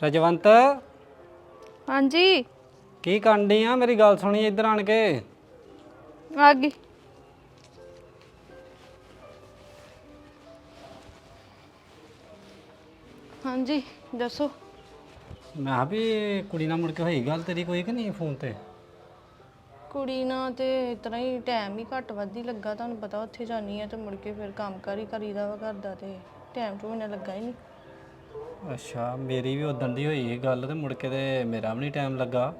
ਰਜਵੰਤ? ਹਾਂਜੀ। ਕੀ ਕਰਨੀ ਆ? ਮੇਰੀ ਗੱਲ ਸੁਣੀ ਇੱਧਰ ਆਣ ਕੇ। ਆ ਗਈ। ਹਾਂਜੀ ਦੱਸੋ। ਮੈਂ ਕਿਹਾ ਵੀ ਕੁੜੀ ਨਾਲ ਮੁੜ ਕੇ ਹੋਈ ਗੱਲ ਤੇਰੀ ਕੋਈ ਕਿ ਨਹੀਂ ਫੋਨ ਤੇ? ਕੁੜੀ ਨਾਲ ਤੇ ਇਤਨਾ ਹੀ ਟਾਈਮ ਹੀ ਘੱਟ ਵੱਧ ਹੀ ਲੱਗਾ ਤੁਹਾਨੂੰ ਪਤਾ ਉੱਥੇ ਜਾਨੀ ਆ ਤੇ ਮੁੜ ਕੇ ਫਿਰ ਕੰਮ ਕਰ ਹੀ ਕਰੀਦਾ ਵਾ ਘਰ ਦਾ ਤੇ ਟਾਈਮ ਤੋਂ ਮੈਨੂੰ ਲੱਗਾ ਹੀ ਨਹੀਂ। ਅੱਛਾ ਮੇਰੀ ਵੀ ਉਦੋਂ ਦੀ ਹੋਈ ਇਹ ਗੱਲ ਤੇ ਮੁੜ ਕੇ ਤੇ ਮੇਰਾ ਵੀ ਨਹੀਂ ਟਾਈਮ ਲੱਗਾ।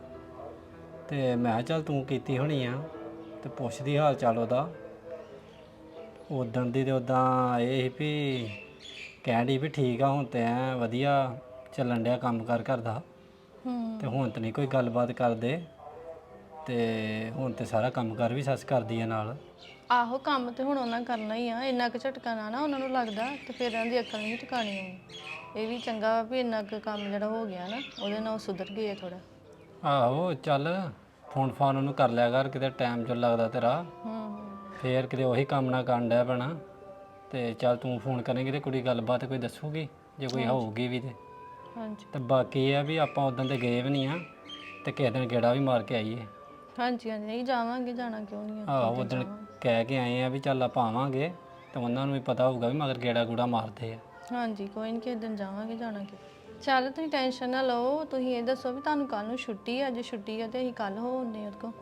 ਤੇ ਮੈਂ ਕਿਹਾ ਚੱਲ ਤੂੰ ਕੀਤੀ ਹੋਣੀ ਆ ਤੇ ਪੁੱਛਦੀ ਹਾਲ ਚਾਲ ਉਹਦਾ। ਉਦੋਂ ਦੀ ਤੇ ਉਦਾਂ ਇਹ ਸੀ ਵੀ ਡਈ ਵੀ ਠੀਕ ਆ ਹੁਣ ਤੇ ਐ ਵਧੀਆ ਚੱਲਣ ਡਿਆ ਕੰਮ ਕਰ ਕਰਦਾ ਹੂੰ। ਤੇ ਹੁਣ ਤੇ ਨਹੀਂ ਕੋਈ ਗੱਲਬਾਤ ਕਰਦੇ ਤੇ ਹੁਣ ਤੇ ਸਾਰਾ ਕੰਮ ਕਰ ਵੀ ਸੱਸ ਕਰਦੀ ਆ ਨਾਲ। ਆਹੋ ਕੰਮ ਤੇ ਹੁਣ ਉਹਨਾਂ ਕਰਨਾ ਹੀ ਆ। ਇੰਨਾ ਕੁ ਝਟਕਾ ਨਾ ਨਾ ਉਹਨਾਂ ਨੂੰ ਲੱਗਦਾ ਤੇ ਫਿਰ ਇਹਨਾਂ ਦੀ ਅਕਲ ਨਹੀਂ ਟਿਕਾਣੀ ਆਉਣੀ ਇਹ ਵੀ ਚੰਗਾ ਵਾ ਵੀ ਇੰਨਾ ਕੁ ਕੰਮ ਜਿਹੜਾ ਹੋ ਗਿਆ ਨਾ ਉਹਦੇ ਨਾਲ ਉਹ ਸੁਧਰ ਗਏ ਥੋੜਾ ਆਹੋ ਚੱਲ ਫੋਨ ਫਾਨ ਉਹਨੂੰ ਕਰ ਲਿਆ ਕਰ ਕਿਤੇ ਟਾਈਮ ਚ ਲੱਗਦਾ ਤੇਰਾ। ਹੂੰ ਫੇਰ ਕਿਤੇ ਉਹੀ ਕੰਮ ਨਾ ਕਰਨ ਡਿਆ ਪੈਣਾ। ਤੇ ਚੱਲ ਤੂੰ ਫੋਨ ਕਰੇਂਗੀ ਤੇ ਕੁੜੀ ਗੱਲਬਾਤ ਕੋਈ ਦੱਸੂਗੀ ਜੇ ਕੋਈ ਹੋਊਗੀ ਵੀ ਤੇ। ਹਾਂਜੀ। ਤੇ ਬਾਕੀ ਇਹ ਆ ਵੀ ਆਪਾਂ ਉਦੋਂ ਤੇ ਗਏ ਵੀ ਨਹੀਂ ਆ ਤੇ ਕਿਸੇ ਦਿਨ ਗੇੜਾ ਵੀ ਮਾਰ ਕੇ ਆਈਏ। ਹਾਂਜੀ ਹਾਂਜੀ। ਨਹੀਂ ਜਾਵਾਂਗੇ ਜਾਣਾ ਕਿਉਂ ਨਹੀਂ ਆ? ਆਹੋ ਉਦੋਂ ਕਹਿ ਕੇ ਆਏ ਆ ਵੀ ਚੱਲ ਆਪਾਂ ਆਵਾਂਗੇ ਤੇ ਉਹਨਾਂ ਨੂੰ ਵੀ ਪਤਾ ਹੋਊਗਾ ਵੀ ਮਗਰ ਗੇੜਾ ਗੂੜਾ ਮਾਰਦੇ ਆ। ਹਾਂਜੀ ਕੋਈ ਨਹੀਂ ਦਿਨ ਜਾਵਾਂਗੇ ਜਾਣਾ ਕਿ ਚੱਲ ਤੁਸੀਂ ਟੈਨਸ਼ਨ ਨਾ ਲਓ ਤੁਸੀਂ ਇਹ ਦੱਸੋ ਵੀ ਤੁਹਾਨੂੰ ਕੱਲ ਨੂੰ ਛੁੱਟੀ ਆ ਅੱਜ ਛੁੱਟੀ ਆ ਤੇ ਅਸੀਂ ਕੱਲ ਹੋ ਹੁੰਦੇ ਉਹਦੇ ਕੋ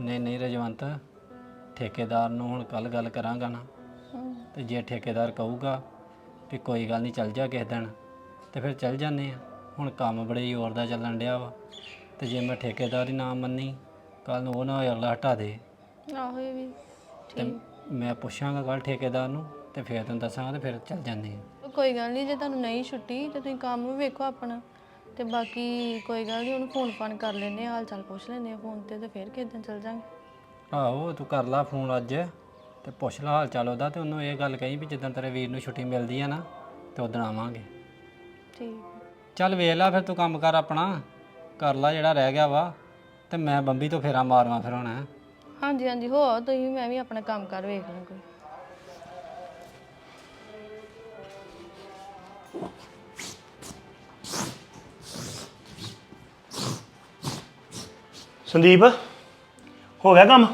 ਨਹੀਂ ਨਹੀਂ ਰਜਵੰਤ ਠੇਕੇਦਾਰ ਨੂੰ ਹੁਣ ਕੱਲ ਗੱਲ ਕਰਾਂਗਾ ਨਾ। ਤੇ ਜੇ ਠੇਕੇਦਾਰ ਕਹੂਗਾ ਵੀ ਕੋਈ ਗੱਲ ਨਹੀਂ ਚੱਲ ਜਾ ਕਿਸੇ ਦਿਨ ਤੇ ਫਿਰ ਚੱਲ ਜਾਂਦੇ ਆ ਹੁਣ ਕੰਮ ਬੜੇ ਜ਼ੋਰ ਦਾ ਚੱਲਣ ਡਿਆ ਵਾ ਤੇ ਜੇ ਮੈਂ ਠੇਕੇਦਾਰ ਹੀ ਨਾ ਮੰਨੀ ਕੱਲ ਨੂੰ ਉਹ ਨਾ ਹੋਏ ਅਗਲਾ ਹਟਾ ਦੇ। ਆਹੋ ਇਹ ਵੀ ਤੇ ਮੈਂ ਪੁੱਛਾਂਗਾ ਕੱਲ ਠੇਕੇਦਾਰ ਨੂੰ ਤੇ ਫਿਰ ਤੈਨੂੰ ਦੱਸਾਂਗਾ ਤੇ ਫਿਰ ਚੱਲ ਜਾਂਦੇ ਆ ਕੋਈ ਗੱਲ ਨਹੀਂ ਜੇ ਤੁਹਾਨੂੰ ਨਹੀਂ ਛੁੱਟੀ ਤੇ ਤੁਸੀਂ ਕੰਮ ਵੀ ਵੇਖੋ ਆਪਣਾ। ਤੇ ਬਾਕੀ ਕੋਈ ਗੱਲ ਨਹੀਂ ਉਹਨੂੰ ਫੋਨ ਫਾਨ ਕਰ ਲੈਨੇ ਹਾਲ ਚਾਲ ਪੁੱਛ ਲੈਨੇ ਆ ਫੋਨ ਤੇ ਤੇ ਫਿਰ ਕਿਸੇ ਦਿਨ ਚੱਲ ਜਾਾਂਗੇ। ਆਹੋ ਤੂੰ ਕਰ ਲਾ ਫੋਨ ਅੱਜ ਤੇ ਪੁੱਛ ਲਾ ਹਾਲ ਚਾਲ ਉਹਦਾ ਤੇ ਉਹਨੂੰ ਇਹ ਗੱਲ ਕਹੀ ਵੀ ਜਿੱਦਾਂ ਤੇਰੇ ਵੀਰ ਨੂੰ ਛੁੱਟੀ ਮਿਲਦੀ ਆ ਨਾ ਤੇ ਉਦੋਂ ਆਵਾਂਗੇ। ਠੀਕ ਚੱਲ ਵੇਖ ਲੈ ਫਿਰ ਤੂੰ ਕੰਮ ਕਰ ਆਪਣਾ ਕਰ ਲਾ ਜਿਹੜਾ ਰਹਿ ਗਿਆ ਵਾ ਤੇ ਮੈਂ ਬੰਬੀ ਤੋਂ ਫੇਰਾ ਮਾਰਵਾ ਫਿਰ ਹੁਣ। ਹੈਂ। ਹਾਂਜੀ ਹਾਂਜੀ ਹੋ ਆਓ ਤੁਸੀਂ ਮੈਂ ਵੀ ਆਪਣਾ ਕੰਮ ਕਰ ਵੇਖ ਲਾਂ ਕੋਈ ਸੰਦੀਪ ਹੋ ਗਿਆ ਕੰਮ?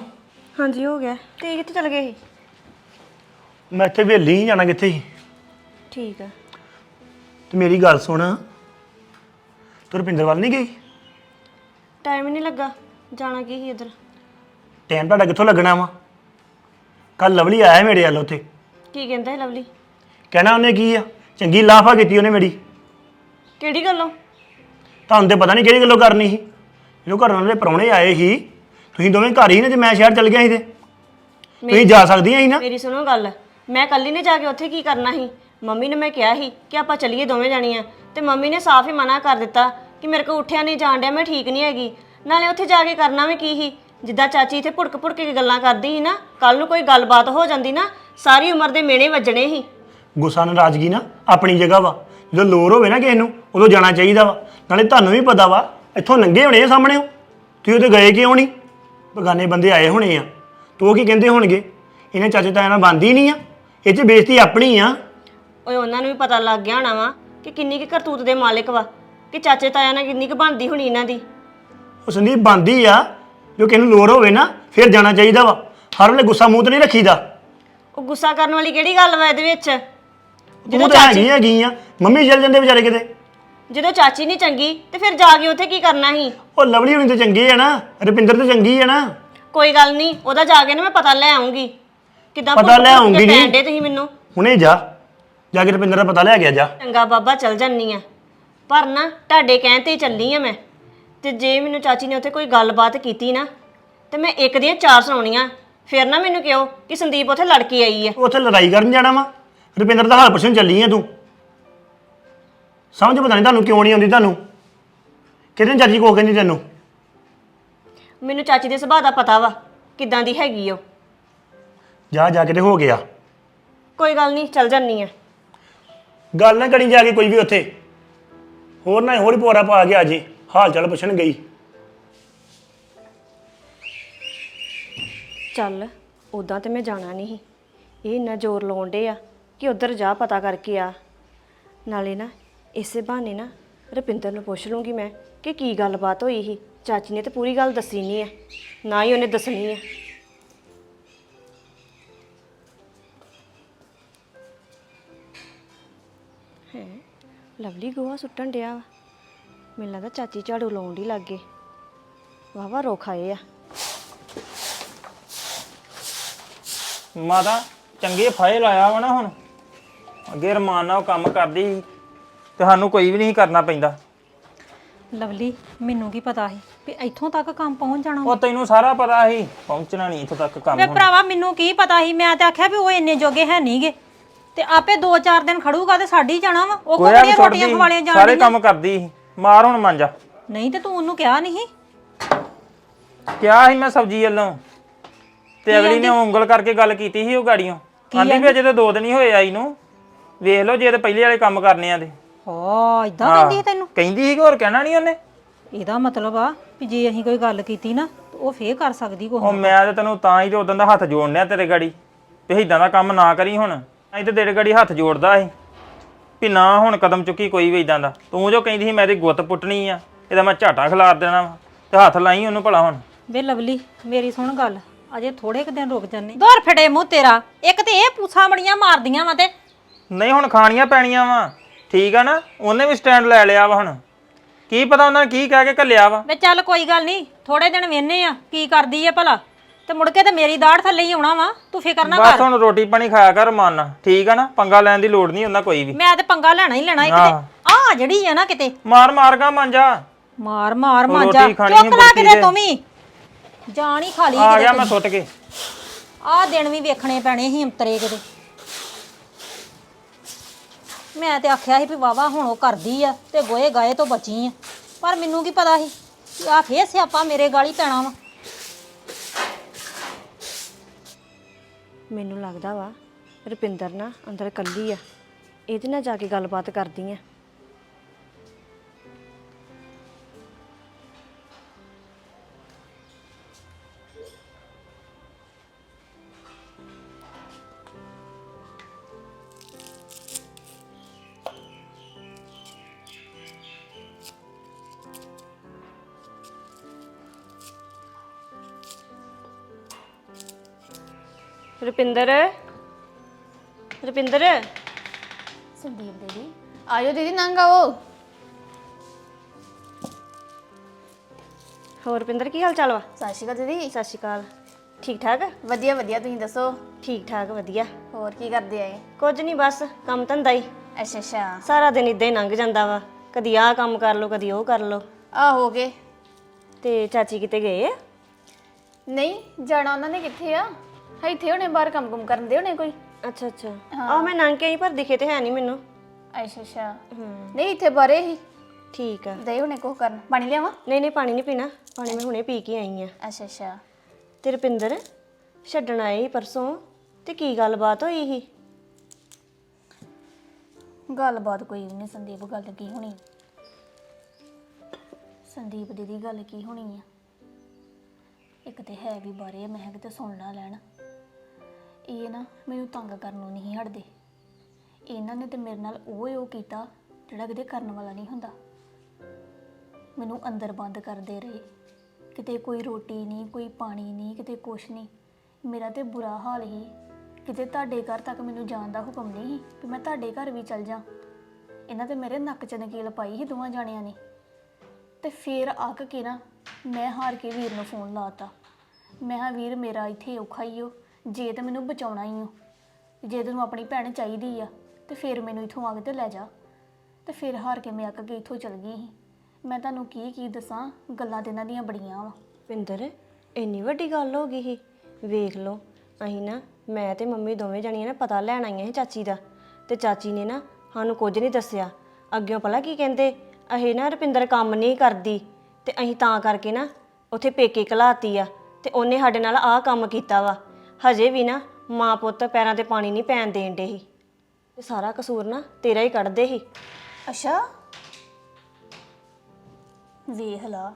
ਹਾਂਜੀ ਹੋ ਗਿਆ। ਤੇ ਕਿੱਥੇ ਚਲ ਗਏ ਸੀ? ਮੈਂ ਇੱਥੇ ਵੇਲੀ ਹੀ ਜਾਣਾ ਕਿੱਥੇ ਸੀ? ਠੀਕ ਆ। ਤੇ ਮੇਰੀ ਗੱਲ ਸੁਣ ਤੂੰ ਰੁਪਿੰਦਰ ਵੱਲ ਨਹੀਂ ਗਈ? ਟਾਈਮ ਨਹੀਂ ਲੱਗਾ ਜਾਣਾ ਕੀ ਸੀ ਇੱਧਰ? ਟਾਈਮ ਤੁਹਾਡਾ ਕਿੱਥੋਂ ਲੱਗਣਾ ਵਾ? ਕੱਲ ਲਵਲੀ ਆਇਆ ਮੇਰੇ ਵੱਲ ਉੱਥੇ। ਕੀ ਕਹਿੰਦਾ ਹੈ ਲਵਲੀ? ਕਹਿਣਾ ਉਹਨੇ ਕੀ ਆ? ਚੰਗੀ ਲਾਫਾ ਕੀਤੀ ਉਹਨੇ ਮੇਰੀ। ਕਿਹੜੀ ਗੱਲੋਂ? ਤੁਹਾਨੂੰ ਤੇ ਪਤਾ ਨਹੀਂ ਕਿਹੜੀ ਗੱਲੋਂ ਕਰਨੀ ਸੀ। ਜਦੋਂ ਘਰ ਉਹਨਾਂ ਦੇ ਪ੍ਰਾਹੁਣੇ ਆਏ ਸੀ ਤੁਸੀਂ ਦੋਵੇਂ ਘਰ ਹੀ ਨੇ ਜੇ ਮੈਂ ਸ਼ਹਿਰ ਚਲ ਗਿਆ ਸੀ ਤੇ। ਤੁਸੀਂ ਜਾ ਸਕਦੀਆਂ ਸੀ ਨਾ। ਮੇਰੀ ਸੁਣੋ ਗੱਲ। ਮੈਂ ਕੱਲੀ ਨੇ ਜਾ ਕੇ ਉੱਥੇ ਕੀ ਕਰਨਾ ਸੀ? ਮੰਮੀ ਨੇ ਮੈਂ ਕਿਹਾ ਸੀ ਕਿ ਆਪਾਂ ਚੱਲੀਏ ਦੋਵੇਂ ਜਾਣੀਆਂ। ਤੇ ਮੰਮੀ ਨੇ ਸਾਫ਼ ਹੀ ਮਨਾ ਕਰ ਦਿੱਤਾ ਕਿ ਮੇਰੇ ਕੋਲ ਉੱਠਿਆ ਨਹੀਂ ਜਾਣ ਡਿਆ ਮੈਂ ਠੀਕ ਨਹੀਂ ਹੈਗੀ। ਨਾਲੇ ਉੱਥੇ ਜਾ ਕੇ ਕਰਨਾ ਵੀ ਕੀ ਸੀ? ਜਿੱਦਾਂ ਚਾਚੀ ਇੱਥੇ ਭੁੜਕ ਭੁੜਕ ਕੇ ਗੱਲਾਂ ਕਰਦੀ ਸੀ ਨਾ ਕੱਲ ਨੂੰ ਕੋਈ ਗੱਲਬਾਤ ਹੋ ਜਾਂਦੀ ਨਾ ਸਾਰੀ ਉਮਰ ਦੇ ਮੇਣੇ ਵੱਜਣੇ ਸੀ। ਗੁੱਸਾ ਨਾਰਾਜ਼ਗੀ ਨਾ ਆਪਣੀ ਜਗ੍ਹਾ ਵਾ। ਜਦੋਂ ਲੋਰ ਹੋਵੇ ਨਾ ਕਿਸੇ ਨੂੰ ਉਦੋਂ ਜਾਣਾ ਚਾਹੀਦਾ ਵਾ। ਨਾਲੇ ਤੁਹਾਨੂੰ ਵੀ ਪਤਾ ਵਾ ਇੱਥੋਂ ਨੰਗੇ ਹੋਣੇ ਆ ਸਾਹਮਣੇ ਤੁਸੀਂ ਉਹਦੇ ਗਏ ਕਿਉਂ ਨਹੀਂ? ਬਗਾਨੇ ਬੰਦੇ ਆਏ ਹੋਣੇ ਆ। ਤੂੰ ਉਹ ਕੀ ਕਹਿੰਦੇ ਹੋਣਗੇ? ਇਹਨੇ ਚਾਚੇ ਤਾਇਆ ਨਾਲ ਬੰਦੀ ਨਹੀਂ ਆ। ਇਹ 'ਚ ਬੇਇੱਜ਼ਤੀ ਆਪਣੀ ਆ। ਓਏ ਉਹਨਾਂ ਨੂੰ ਵੀ ਪਤਾ ਲੱਗ ਗਿਆ ਹੋਣਾ ਵਾ ਕਿ ਕਿੰਨੀ ਕੁ ਕਰਤੂਤ ਦੇ ਮਾਲਕ ਵਾ ਕਿ ਚਾਚੇ ਤਾਇਆ ਨਾਲ ਕਿੰਨੀ ਕੁ ਬਣਦੀ ਹੋਣੀ ਇਹਨਾਂ ਦੀ। ਉਹ ਸੰਦੀਪ ਬੰਦੀ ਆ। ਜੋ ਕਿਸੇ ਨੂੰ ਲੋਰ ਹੋਵੇ ਨਾ ਫਿਰ ਜਾਣਾ ਚਾਹੀਦਾ ਵਾ। ਹਰ ਵੇਲੇ ਗੁੱਸਾ ਮੂੰਹ ਤੇ ਨਹੀਂ ਰੱਖੀਦਾ। ਉਹ ਗੁੱਸਾ ਕਰਨ ਵਾਲੀ ਕਿਹੜੀ ਗੱਲ ਵਾ ਇਹਦੇ ਵਿੱਚ? ਤੂੰ ਤਾਂ ਹੈਗੀ ਹੈਗੀ ਆ। ਮੰਮੀ ਚੱਲ ਜਾਂਦੇ ਵਿਚਾਰੇ ਕਿਤੇ। ਜਦੋਂ ਚਾਚੀ ਨਹੀਂ ਚੰਗੀ ਤੇ ਫਿਰ ਜਾ ਕੇ ਉੱਥੇ ਕੀ ਕਰਨਾ ਸੀ? ਉਹ ਲਵਲੀ ਹੁਣੀ ਤੇ ਚੰਗੇ ਆ ਨਾ ਰੁਪਿੰਦਰ ਤੇ ਚੰਗੀ ਆ ਨਾ। ਕੋਈ ਗੱਲ ਨਹੀਂ ਉਹਦਾ ਜਾ ਕੇ ਨਾ ਮੈਂ ਪਤਾ ਲੈ ਆਉਂਗੀ ਕਿਦਾਂ ਪਤਾ ਲੈ ਆਊਂਗੀ ਨੀ। ਡੇ ਤੁਸੀਂ ਮੈਨੂੰ? ਹੁਣੇ ਜਾ ਜਾ ਕੇ ਰੁਪਿੰਦਰ ਦਾ ਪਤਾ ਲੈ ਗਿਆ ਜਾ। ਚੰਗਾ ਬਾਬਾ ਚੱਲ ਜੰਨੀ ਆ। ਪਰ ਨਾ ਤੁਹਾਡੇ ਕਹਿਣ ਤੇ ਹੀ ਚੱਲੀ ਆ ਮੈਂ। ਤੇ ਜੇ ਮੈਨੂੰ ਚਾਚੀ ਨੇ ਉੱਥੇ ਕੋਈ ਗੱਲਬਾਤ ਕੀਤੀ ਨਾ ਤੇ ਮੈਂ ਇੱਕ ਦੀਆਂ ਚਾਰ ਸੁਣਾਉਣੀਆਂ। ਫਿਰ ਨਾ ਮੈਨੂੰ ਕਿਹੋ ਕਿ ਸੰਦੀਪ ਉੱਥੇ ਲੜ ਕੇ ਆਈ ਆ ਉੱਥੇ ਲੜਾਈ ਕਰਨ ਜਾਣਾ ਵਾ। ਰੁਪਿੰਦਰ ਦਾ ਹਾਲ ਪੁੱਛਣ ਚੱਲੀ ਆ ਤੂੰ। ਸਮਝ ਪਤਾ ਨਹੀਂ ਤੁਹਾਨੂੰ ਕਿਉਂ ਨਹੀਂ ਆਉਂਦੀ ਤੁਹਾਨੂੰ? ਕਿਹਦੇ ਚਾਚੀ ਕੋ ਕਹਿੰਦੀ ਤੈਨੂੰ? ਮੈਨੂੰ ਚਾਚੀ ਦੇ ਸੁਭਾਅ ਦਾ ਪਤਾ ਵਾ ਕਿਦਾਂ ਦੀ ਹੈਗੀ ਉਹ। ਜਾ ਜਾ ਕੇ ਤੇ ਹੋ ਗਿਆ। ਕੋਈ ਗੱਲ ਨਹੀਂ ਚੱਲ ਜੰਨੀ ਆ। ਗੱਲ ਨਾ ਕਰੀ ਜਾ ਕੇ ਕੋਈ ਵੀ ਉੱਥੇ। ਹੋਰ ਨਾ ਹੋਰ ਪੋਰਾ ਪਾ ਕੇ ਆ ਜੇ। ਹਾਲ ਚਾਲ ਪੁੱਛਣ ਗਈ। ਚੱਲ ਉਦਾਂ ਤੇ ਮੈਂ ਜਾਣਾ ਨਹੀਂ ਇਹ ਇੰਨਾ ਜ਼ੋਰ ਲਾਉਣ ਡੇ ਆ ਕਿ ਉਧਰ ਜਾ ਪਤਾ ਕਰਕੇ ਆ। ਨਾਲੇ ਨਾ ਇਸੇ ਬਹਾਨੇ ਨਾ ਰੁਪਿੰਦਰ ਨੂੰ ਪੁੱਛ ਲੂੰਗੀ ਮੈਂ ਕਿ ਕੀ ਗੱਲਬਾਤ ਹੋਈ ਸੀ? ਚਾਚੀ ਨੇ ਤੇ ਪੂਰੀ ਗੱਲ ਦੱਸੀ ਨਹੀਂ ਹੈ। ਨਾ ਹੀ ਉਹਨੇ ਦੱਸਣੀ ਹੈ। ਹੈ? ਲਵਲੀ ਗੋਹਾ ਸੁੱਟਣ ਡਿਆ ਵਾ। ਮੈਨੂੰ ਲੱਗਦਾ ਚਾਚੀ ਝਾੜੂ ਲਾਉਣ ਦੀ ਲੱਗੇ। ਵਾਵਾ ਰੋਖ ਆਏ ਆ। ਮਾਤਾ, ਚੰਗੇ ਫਾਇਲ ਆਇਆ ਵਾ ਨਾ ਹੁਣ। ਅੱਗੇ ਰਮਾਨ ਨਾਲ ਉਹ ਕੰਮ ਕਰਦੀ ਸੀ। ਤੇ ਸਾਨੂੰ ਕੋਈ ਵੀ ਨਹੀਂ ਕਰਨਾ ਪੈਂਦਾ। ਲਵਲੀ ਮੈਨੂੰ ਕੀ ਪਤਾ ਸੀ ਵੀ ਇੱਥੋਂ ਤੱਕ ਕੰਮ ਪਹੁੰਚ ਜਾਣਾ ਉਹ ਤੈਨੂੰ ਸਾਰਾ ਪਤਾ ਸੀ ਪਹੁੰਚਣਾ ਨਹੀਂ ਇੱਥੋਂ ਤੱਕ ਕੰਮ ਵੇ ਹੁਣ। ਭਰਾਵਾ ਮੈਨੂੰ ਕੀ ਪਤਾ ਸੀ? ਮੈਂ ਤਾਂ ਆਖਿਆ ਵੀ ਉਹ ਇੰਨੇ ਜੋਗੇ ਹੈ ਨਹੀਂਗੇ ਤੇ ਆਪੇ 2-4 ਦਿਨ ਖੜੂਗਾ ਤੇ ਸਾਡੀ ਜਾਣਾ ਵਾ। ਉਹ ਗੋਇਆ ਵੀ ਕੋੜੀਆਂ ਰੋਟੀਆਂ ਖਵਾਲੀਆਂ ਸਾਰੇ ਕੰਮ ਕਰਦੀ ਸੀ। ਮਾਰ ਹੁਣ ਮੰਜਾ। ਨਹੀਂ ਤੇ ਤੂੰ ਉਹਨੂੰ ਕਿਹਾ ਨਹੀਂ? ਕਿਹਾ ਸੀ ਮੈਂ ਸਬਜ਼ੀ ਵੱਲੋਂ। ਤੇ ਅਗਲੀ ਨੇ ਉਂਗਲ ਕਰਕੇ ਗੱਲ ਕੀਤੀ ਸੀ ਉਹ ਗਾੜੀਆਂ ਆਂਦੀ ਵੀ ਅਜੇ ਤੇ ਦੋ ਦਿਨ ਹੀ ਹੋਏ ਆਈ ਨੂੰ ਵੇਖ ਲਓ ਜੇ ਤੇ ਪਹਿਲੇ ਵਾਲੇ ਕੰਮ ਕਰਨੇ ਆ ਤੇ। ਹਾਂ ਇਦਾਂ ਕਹਿੰਦੀ ਤੈਨੂੰ? ਕਹਿੰਦੀ ਸੀ ਕਿ ਹੋਰ ਕਹਿਣਾ ਨਹੀਂ ਉਹਨੇ? ਇਹਦਾ ਮਤਲਬ ਆ ਵੀ ਜੇ ਅਸੀਂ ਕੋਈ ਗੱਲ ਕੀਤੀ ਨਾ ਤੇ ਉਹ ਫੇਰ ਕਰ ਸਕਦੀ ਉਹ ਕੋਈ ਮੈਂ ਤੇ ਤੈਨੂੰ ਤਾਂ ਹੀ ਤੇ ਉਦੋਂ ਦਾ ਹੱਥ ਜੋੜਨਿਆ ਤੇਰੇ ਗਾੜੀ। ਵੀ ਇਦਾਂ ਦਾ ਕੰਮ ਨਾ ਕਰੀ ਹੁਣ। ਅਸੀਂ ਤੇ ਤੇਰੇ ਗਾੜੀ ਹੱਥ ਜੋੜਦਾ ਸੀ। ਵੀ ਨਾ ਹੁਣ ਕਦਮ ਚੁੱਕੀ ਕੋਈ ਵੀ ਇਦਾਂ ਦਾ। ਤੂੰ ਜੋ ਕਹਿੰਦੀ ਸੀ ਮੈਂ ਇਹਦੀ ਗੁੱਤ ਪੁੱਟਣੀ ਆ ਇਹਦਾ ਮੈਂ ਝਾਟਾ ਖਿਲਾਰ ਦੇਣਾ ਵਾ। ਤੇ ਹੱਥ ਲਾਈ ਉਹਨੂੰ ਭਲਾ ਹੁਣ। ਵੇ ਲਵਲੀ ਮੇਰੀ ਸੁਣ ਗੱਲ। ਅਜੇ ਥੋੜੇ ਕੁ ਦਿਨ ਰੁਕ ਜੰਨੇ ਦੋਰ ਫੜੇ ਮੂੰਹ ਤੇਰਾ। ਇੱਕ ਤੇ ਇਹ ਪੂਛਾਂ ਬੜੀਆਂ ਮਾਰਦੀਆਂ ਵਾ ਤੇ। ਨਹੀਂ ਹੁਣ ਖਾਣੀਆਂ ਪੈਣੀਆਂ ਵਾ। ਠੀਕ ਆ ਨਾ? ਉਹਨੇ ਵੀ ਸਟੈਂਡ ਲੈ ਲਿਆ ਵਾ ਹੁਣ। ਕੀ ਪਤਾ ਉਹਨਾਂ ਨੇ ਕੀ ਕਹਿ ਕੇ ਘੱਲਿਆ ਵਾ? ਵੇ ਚੱਲ ਕੋਈ ਗੱਲ ਨਹੀਂ ਥੋੜੇ ਦਿਨ ਵੇਨੇ ਆ ਕੀ ਕਰਦੀ ਏ ਭਲਾ? ਤੇ ਮੁੜ ਕੇ ਤੇ ਮੇਰੀ ਦਾੜ ਥੱਲੇ ਹੀ ਆਉਣਾ ਵਾ ਤੂੰ ਫਿਕਰ ਨਾ ਬਸ ਕਰ। ਹੁਣ ਰੋਟੀ ਪਾਣੀ ਖਾਇਆ ਕਰ ਮਾਨਾ। ਠੀਕ ਆ ਨਾ? ਪੰਗਾ ਲੈਣ ਦੀ ਲੋੜ ਨਹੀਂ ਉਹਨਾਂ ਕੋਈ ਵੀ। ਮੈਂ ਤੇ ਪੰਗਾ ਲੈਣਾ ਹੀ ਲੈਣਾ ਇੱਕ ਤੇ ਆ ਜਿਹੜੀ ਆ ਨਾ ਕਿਤੇ। ਮਾਰ ਮਾਰ ਗਾ ਮਾਂਜਾ। ਮਾਰ ਮਾਰ ਉਹ ਮਾਂਜਾ। ਰੋਟੀ ਖਾਣੀ ਚੁੱਕ ਲਾ ਬੁਰਕੀ ਕਿਤੇ ਤੇ। ਤੂੰ ਵੀ। ਜਾਨ ਹੀ ਖਾ ਲਈ ਆ ਗਿਆ ਮੈਂ ਸੁੱਟ ਕੇ। ਆ ਦਿਨ ਵੀ ਵੇਖਣੇ ਪੈਣੇ ਸੀ ਅੰਤਰੇ ਕਿਤੇ। ਮੈਂ ਤੇ ਆਖਿਆ ਸੀ ਵੀ ਵਾਵਾ ਹੁਣ ਉਹ ਕਰਦੀ ਆ ਤੇ ਗੋਏ ਗਾਏ ਤੋਂ ਬਚੀ ਆ। ਪਰ ਮੈਨੂੰ ਕੀ ਪਤਾ ਸੀ ਕਿ ਆ ਫੇਰ ਸਿਆਪਾ ਮੇਰੇ ਗਾਲੀ ਪੈਣਾ ਵਾ। ਮੈਨੂੰ ਲੱਗਦਾ ਵਾ ਰੁਪਿੰਦਰ ਨਾ ਅੰਦਰ ਇਕੱਲੀ ਆ। ਇਹਦੇ ਨਾਲ ਜਾ ਕੇ ਗੱਲਬਾਤ ਕਰਦੀ ਆ। ਰੁਪਿੰਦਰ। ਰੁਪਿੰਦਰ। ਸੰਦੀਪ ਦੀਦੀ ਆਇਓ ਦੀਦੀ ਨੰਗ ਆਓ। ਹੋਰ ਰੁਪਿੰਦਰ ਕੀ ਹਾਲ ਚਾਲ ਵਾ? ਸਤਿ ਸ਼੍ਰੀ ਅਕਾਲ ਦੀਦੀ। ਸਤਿ ਸ਼੍ਰੀ ਅਕਾਲ। ਠੀਕ ਠਾਕ? ਵਧੀਆ ਵਧੀਆ ਤੁਸੀਂ ਦੱਸੋ? ਠੀਕ ਠਾਕ ਵਧੀਆ। ਹੋਰ ਕੀ ਕਰਦੇ ਆਏ? ਕੁਝ ਨਹੀਂ ਬਸ ਕੰਮ ਧੰਦਾ ਹੀ। ਅੱਛਾ ਅੱਛਾ। ਸਾਰਾ ਦਿਨ ਇਦਾਂ ਹੀ ਲੰਘ ਜਾਂਦਾ ਵਾ। ਕਦੀ ਆਹ ਕੰਮ ਕਰ ਲਓ ਕਦੀ ਉਹ ਕਰ ਲਓ। ਆ ਹੋ ਗਏ। ਤੇ ਚਾਚੀ ਕਿਤੇ ਗਏ ਆ? ਨਹੀਂ ਜਾਣਾ ਉਹਨਾਂ ਨੇ ਕਿੱਥੇ ਆ? ਇੱਥੇ ਹੋਣੇ ਬਾਹਰ ਕੰਮ ਕੁਮ ਕਰਨ ਦੇ ਹੋਣੇ ਕੋਈ। ਅੱਛਾ ਅੱਛਾ। ਆ ਮੈਂ ਲੰਘ ਕੇ ਆਈ ਪਰ ਦਿਖੇ ਤੇ ਹੈ ਨਹੀਂ ਮੈਨੂੰ। ਅੱਛਾ ਅੱਛਾ। ਨਹੀਂ ਇੱਥੇ ਬਾਰੇ ਹੀ। ਠੀਕ ਆ। ਦੇ ਹੋਣੇ ਕੁਝ ਕਰਨ। ਪਾਣੀ ਲਿਆਵਾਂ? ਨਹੀਂ ਨਹੀਂ ਪਾਣੀ ਨਹੀਂ ਪੀਣਾ। ਪਾਣੀ ਮੈਂ ਹੁਣੇ ਪੀ ਕੇ ਆਈ ਆ। ਅੱਛਾ ਅੱਛਾ। ਤੇ ਰੁਪਿੰਦਰ ਛੱਡਣ ਆਏ ਸੀ ਪਰਸੋਂ। ਤੇ ਕੀ ਗੱਲਬਾਤ ਹੋਈ ਸੀ? ਗੱਲਬਾਤ ਕੋਈ ਨਹੀਂ ਸੰਦੀਪ ਗੱਲ ਕੀ ਹੋਣੀ? ਸੰਦੀਪ ਦੀਦੀ ਗੱਲ ਕੀ ਹੋਣੀ ਆ? ਇੱਕ ਤੇ ਹੈ ਵੀ ਬਾਰੇ ਮੈਂ ਕਿਤੇ ਸੁਣ ਨਾ ਲੈਣ। ਇਹ ਨਾ ਮੈਨੂੰ ਤੰਗ ਕਰਨ ਨੂੰ ਨਹੀਂ ਹਟਦੇ। ਇਹਨਾਂ ਨੇ ਤੇ ਮੇਰੇ ਨਾਲ ਉਹ ਹੀ ਉਹ ਕੀਤਾ ਜਿਹੜਾ ਕਿਤੇ ਕਰਨ ਵਾਲਾ ਨਹੀਂ ਹੁੰਦਾ। ਮੈਨੂੰ ਅੰਦਰ ਬੰਦ ਕਰਦੇ ਰਹੇ। ਕਿਤੇ ਕੋਈ ਰੋਟੀ ਨਹੀਂ, ਕੋਈ ਪਾਣੀ ਨਹੀਂ, ਕਿਤੇ ਕੁਛ ਨਹੀਂ। ਮੇਰਾ ਤੇ ਬੁਰਾ ਹਾਲ ਹੀ। ਕਿਤੇ ਤੁਹਾਡੇ ਘਰ ਤੱਕ ਮੈਨੂੰ ਜਾਣ ਦਾ ਹੁਕਮ ਨਹੀਂ ਸੀ ਕਿ ਮੈਂ ਤੁਹਾਡੇ ਘਰ ਵੀ ਚਲ ਜਾ। ਇਹਨਾਂ ਤੇ ਮੇਰੇ ਨੱਕ 'ਚ ਨਕੀਲ ਪਾਈ ਸੀ ਦੋਵਾਂ ਜਾਣਿਆਂ ਨੇ। ਤੇ ਫੇਰ ਅੱਕ ਕੇ ਨਾ ਮੈਂ ਹਾਰ ਕੇ ਵੀਰ ਨੂੰ ਫੋਨ ਲਾਤਾ ਮੈਂ ਹਾਂ ਵੀਰ, ਮੇਰਾ ਇੱਥੇ ਔਖਾ ਹੀ ਓ। ਜੇ ਤੇ ਮੈਨੂੰ ਬਚਾਉਣਾ ਹੀ ਓ ਜੇ ਤੈਨੂੰ ਆਪਣੀ ਭੈਣ ਚਾਹੀਦੀ ਆ, ਤੇ ਫਿਰ ਮੈਨੂੰ ਇੱਥੋਂ ਆ ਕੇ ਤੇ ਲੈ ਜਾ। ਤੇ ਫਿਰ ਹਾਰ ਕੇ ਮੈਂ ਅੱਕ ਕੇ ਇੱਥੋਂ ਚਲ ਗਈ ਸੀ। ਮੈਂ ਤੁਹਾਨੂੰ ਕੀ ਕੀ ਦੱਸਾਂ, ਗੱਲਾਂ ਤੇ ਇਹਨਾਂ ਦੀਆਂ ਬੜੀਆਂ ਵਾ। ਰੁਪਿੰਦਰ ਇੰਨੀ ਵੱਡੀ ਗੱਲ ਹੋ ਗਈ ਸੀ। ਵੇਖ ਲਓ, ਅਸੀਂ ਨਾ, ਮੈਂ ਤੇ ਮੰਮੀ ਦੋਵੇਂ ਜਣੀਆਂ ਨਾ ਪਤਾ ਲੈਣ ਆਈਆਂ ਸੀ ਚਾਚੀ ਦਾ। ਤੇ ਚਾਚੀ ਨੇ ਨਾ ਸਾਨੂੰ ਕੁਝ ਨਹੀਂ ਦੱਸਿਆ। ਅੱਗਿਓਂ ਭਲਾ ਕੀ ਕਹਿੰਦੇ ਇਹ ਨਾ ਰੁਪਿੰਦਰ ਕੰਮ ਨਹੀਂ ਕਰਦੀ। ਤੇ ਅਸੀਂ ਤਾਂ ਕਰਕੇ ਨਾ, ਉੱਥੇ ਪੇਕੇ ਘਲਾਤੀ ਆ। ਤੇ ਉਹਨੇ ਸਾਡੇ ਨਾਲ ਆਹ ਕੰਮ ਕੀਤਾ ਵਾ। ਹਜੇ ਵੀ ਨਾ ਮਾਂ ਪੁੱਤ ਪੈਰਾਂ ਤੇ ਪਾਣੀ ਨਹੀਂ ਪੈਣ ਦੇਣ ਦੇ ਸੀ। ਤੇ ਸਾਰਾ ਕਸੂਰ ਨਾ ਤੇਰਾ ਹੀ ਕੱਢਦੇ ਸੀ। ਅੱਛਾ। ਵੇਖ ਲਾ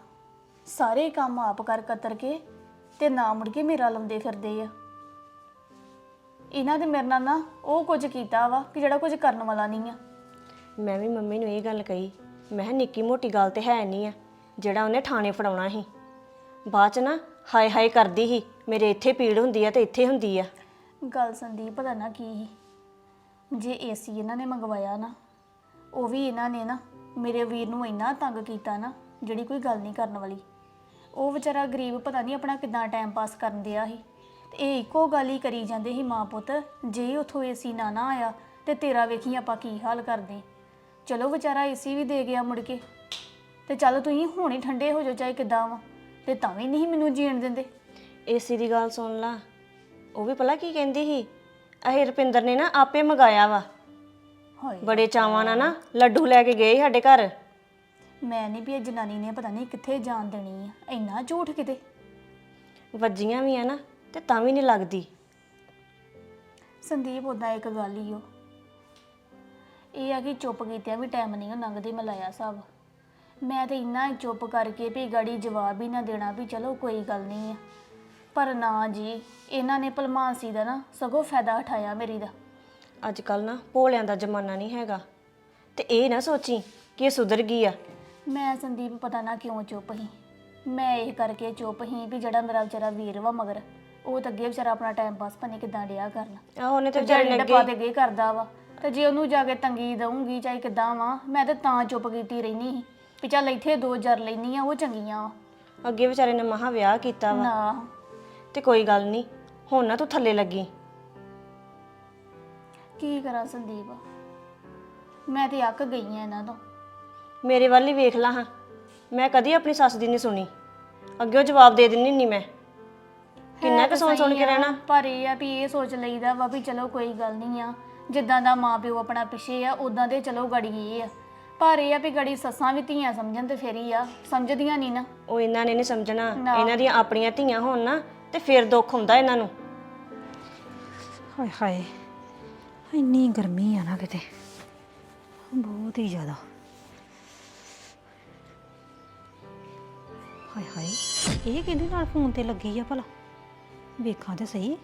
ਸਾਰੇ ਕੰਮ ਆਪ ਕਰ ਕਤਰ ਕੇ ਤੇ ਨਾ ਮੁੜ ਕੇ ਮੇਰਾ ਲੰਦੇ ਫਿਰਦੇ ਆ। ਇਹਨਾਂ ਦੇ ਮੇਰੇ ਨਾਲ ਨਾ ਉਹ ਕੁਝ ਕੀਤਾ ਵਾ ਕਿ ਜਿਹੜਾ ਕੁਝ ਕਰਨ ਵਾਲਾ ਨਹੀਂ ਆ। ਮੈਂ ਵੀ ਮੰਮੀ ਨੂੰ ਇਹ ਗੱਲ ਕਹੀ ਮੈਂ ਕਿਹਾ ਨਿੱਕੀ ਮੋਟੀ ਗੱਲ ਤੇ ਹੈ ਨਹੀਂ ਆ ਜਿਹੜਾ ਉਹਨੇ ਥਾਣੇ ਫੜਾਉਣਾ ਸੀ। ਬਾਅਦ ਚ ਨਾ ਹਾਏ ਹਾਏ ਕਰਦੀ ਸੀ। ਮੇਰੇ ਇੱਥੇ ਪੀੜ ਹੁੰਦੀ ਆ ਤੇ ਇੱਥੇ ਹੁੰਦੀ ਆ। ਗੱਲ ਸੰਦੀਪ, ਪਤਾ ਨਾ ਕੀ ਸੀ? ਜੇ ਏਸੀ ਇਹਨਾਂ ਨੇ ਮੰਗਵਾਇਆ ਨਾ, ਉਹ ਵੀ ਇਹਨਾਂ ਨੇ ਨਾ ਮੇਰੇ ਵੀਰ ਨੂੰ ਇੰਨਾ ਤੰਗ ਕੀਤਾ ਨਾ, ਜਿਹੜੀ ਕੋਈ ਗੱਲ ਨਹੀਂ ਕਰਨ ਵਾਲੀ। ਉਹ ਵਿਚਾਰਾ ਗਰੀਬ ਪਤਾ ਨਹੀਂ ਆਪਣਾ ਕਿਦਾਂ ਟਾਈਮ ਪਾਸ ਕਰਨ ਦਿਆ ਸੀ। ਤੇ ਇਹ ਇੱਕੋ ਗੱਲ ਹੀ ਕਰੀ ਜਾਂਦੇ ਸੀ ਮਾਂ ਪੁੱਤ, ਜੇ ਉਥੋਂ ਏਸੀ ਨਾ ਨਾ ਆਇਆ ਤੇ ਤੇਰਾ ਵੇਖੀ ਆਪਾਂ ਕੀ ਹਾਲ ਕਰਦੇ। ਚਲੋ ਵਿਚਾਰਾ ਏਸੀ ਵੀ ਦੇ ਗਿਆ ਮੁੜ ਕੇ। ਤੇ ਚੱਲ ਤੁਸੀਂ ਹੁਣੇ ਠੰਡੇ ਹੋ ਜਾਓ, ਚਾਹੇ ਕਿਦਾਂ ਵਾ। ਤੇ ਤਾਂ ਵੀ ਨਹੀਂ ਮੈਨੂੰ ਜੀਣ ਦਿੰਦੇ। ਏਸੀ ਦੀ ਗੱਲ ਸੁਣ ਲਾ ਉਹ ਵੀ ਭਲਾ ਕੀ ਕਹਿੰਦੀ ਸੀ? ਇਹ ਰੁਪਿੰਦਰ ਨੇ ਨਾ ਆਪੇ ਮੰਗਾਇਆ ਵਾ। ਹਾਏ ਬੜੇ ਚਾਵਾਂ ਨਾਲ ਨਾ ਲੱਡੂ ਲੈ ਕੇ ਗਏ ਸਾਡੇ ਘਰ। ਮੈਂ ਨਹੀਂ ਵੀ ਇਹ ਜਨਾਨੀ ਨੇ ਪਤਾ ਨਹੀਂ ਕਿੱਥੇ ਜਾਣ ਦੇਣੀ ਆ ਇੰਨਾ ਝੂਠ ਕਿਤੇ। ਵੱਜੀਆਂ ਵੀ ਆ ਨਾ ਤੇ ਤਾਂ ਵੀ ਨਹੀਂ ਲੱਗਦੀ। ਸੰਦੀਪ ਉਦਾਂ ਇੱਕ ਗੱਲ ਹੀ ਓ। ਇਹ ਆ ਕਿ ਚੁੱਪ ਕੀਤਿਆਂ ਵੀ ਟਾਈਮ ਨਹੀਂ ਓ ਲੰਘਦੇ ਮਲਾਇਆ ਸਾਹਿਬ ਮੈਂ ਤੇ ਇੰਨਾ ਹੀ ਚੁੱਪ ਕਰਕੇ ਵੀ ਗਾੜੀ ਜਵਾਬ ਹੀ ਨਾ ਦੇਣਾ ਵੀ ਚਲੋ ਕੋਈ ਗੱਲ ਨਹੀਂ ਆ। ਪਰ ਨਾ ਜੀ ਇਹਨਾਂ ਨੇ ਭਲਮਾਨਸੀ ਦਾ ਨਾ ਸਗੋਂ ਫਾਇਦਾ ਉਠਾਇਆ ਮੇਰੀ ਦਾ। ਅੱਜ ਕੱਲ ਨਾ ਭੋਲਿਆਂ ਦਾ ਜ਼ਮਾਨਾ ਨਹੀਂ ਹੈਗਾ। ਤੇ ਇਹ ਨਾ ਸੋਚੀ ਕਿ ਇਹ ਸੁਧਰ ਗਈ ਆ। ਮੈਂ ਸੰਦੀਪ ਪਤਾ ਨਾ ਕਿਉਂ ਚੁੱਪ ਸੀ। ਮੈਂ ਇਹ ਕਰਕੇ ਚੁੱਪ ਸੀ ਵੀ ਜਿਹੜਾ ਮੇਰਾ ਵਿਚਾਰਾ ਵੀਰ ਵਾ ਮਗਰ ਉਹ ਤਾਂ ਅੱਗੇ ਵਿਚਾਰਾ ਆਪਣਾ ਟਾਈਮ ਪਾਸ ਭੰਨੇ ਕਿਦਾਂ ਡਿਆ ਕਰਨ। ਆਹ ਉਹਨੇ ਤੇ ਵਿਚਾਰੇ ਨੇ ਅੱਗੇ ਤੇ ਗੇ ਕਰਦਾ ਵਾ। ਤੇ ਜੇ ਉਹਨੂੰ ਜਾ ਕੇ ਤੰਗੀ ਦਊਂਗੀ ਚਾਹੇ ਕਿਦਾਂ ਵਾ ਮੈਂ ਤੇ ਤਾਂ ਚੁੱਪ ਕੀਤੀ ਰਹਿਣੀ ਸੀ। ਵੀ ਚੱਲ ਇੱਥੇ ਦੋ ਜਰ ਲੈਣੀ ਆ ਉਹ ਚੰਗੀਆਂ ਵਾ ਅੱਗੇ ਵਿਚਾਰੇ ਨੇ ਮਹਾ ਵਿਆਹ ਕੀਤਾ ਵਾ। ਨਾ। ਤੇ ਕੋਈ ਗੱਲ ਨਹੀਂ ਹੁਣ ਨਾ ਤੂੰ ਥੱਲੇ ਲੱਗੀ। ਕੀ ਕਰਾਂ ਸੰਦੀਪ? ਮੈਂ ਤੇ ਅੱਕ ਗਈ ਆ ਇਹਨਾਂ ਤੋਂ। ਮੇਰੇ ਵੱਲ ਹੀ ਵੇਖ ਲਾ ਹਾਂ। ਮੈਂ ਕਦੀ ਆਪਣੀ ਸੱਸ ਦੀ ਨਹੀਂ ਸੁਣੀ। ਅੱਗੇ ਉਹ ਜਵਾਬ ਦੇ ਦਿੰਨੀ ਨਹੀਂ ਮੈਂ। ਕਿੰਨਾ ਕੁ ਸੁਣ ਸੁਣ ਕੇ ਰਹਿਣਾ। ਪਰ ਇਹ ਆ ਵੀ ਇਹ ਸੋਚ ਲਈਦਾ ਵਾ ਵੀ ਚਲੋ ਕੋਈ ਗੱਲ ਨਹੀਂ ਆ। ਜਿੱਦਾਂ ਦਾ ਮਾਪਿਓ ਆਪਣਾ ਪਿੱਛੇ ਆ ਉਦਾਂ ਦੇ ਚਲੋ ਗੜੀ ਇਹ ਆ। ਪਰ ਇਹ ਆ ਵੀ ਗੜੀ ਸੱਸਾਂ ਵੀ ਧੀਆਂ ਸਮਝਣ ਤੇ ਫੇਰ ਹੀ ਆ ਸਮਝਦੀਆਂ ਨਹੀਂ ਨਾ। ਉਹ ਇਹਨਾਂ ਨੇ ਨਹੀਂ ਸਮਝਣਾ। ਇਹਨਾਂ ਦੀਆਂ ਆਪਣੀਆਂ ਧੀਆਂ ਹੋਣ ਨਾ ਤੇ ਫਿਰ ਦੁੱਖ ਹੁੰਦਾ ਇਹਨਾਂ ਨੂੰ। ਹਾਏ ਹਾਏ ਇੰਨੀ ਗਰਮੀ ਆ ਨਾ ਕਿਤੇ। ਬਹੁਤ ਹੀ ਜ਼ਿਆਦਾ। ਹਾਏ ਹਾਏ ਇਹ ਕਿਹਦੇ ਨਾਲ ਫੋਨ ਤੇ ਲੱਗੀ ਆ ਭਲਾ? ਵੇਖਾਂ ਤੇ ਸਹੀ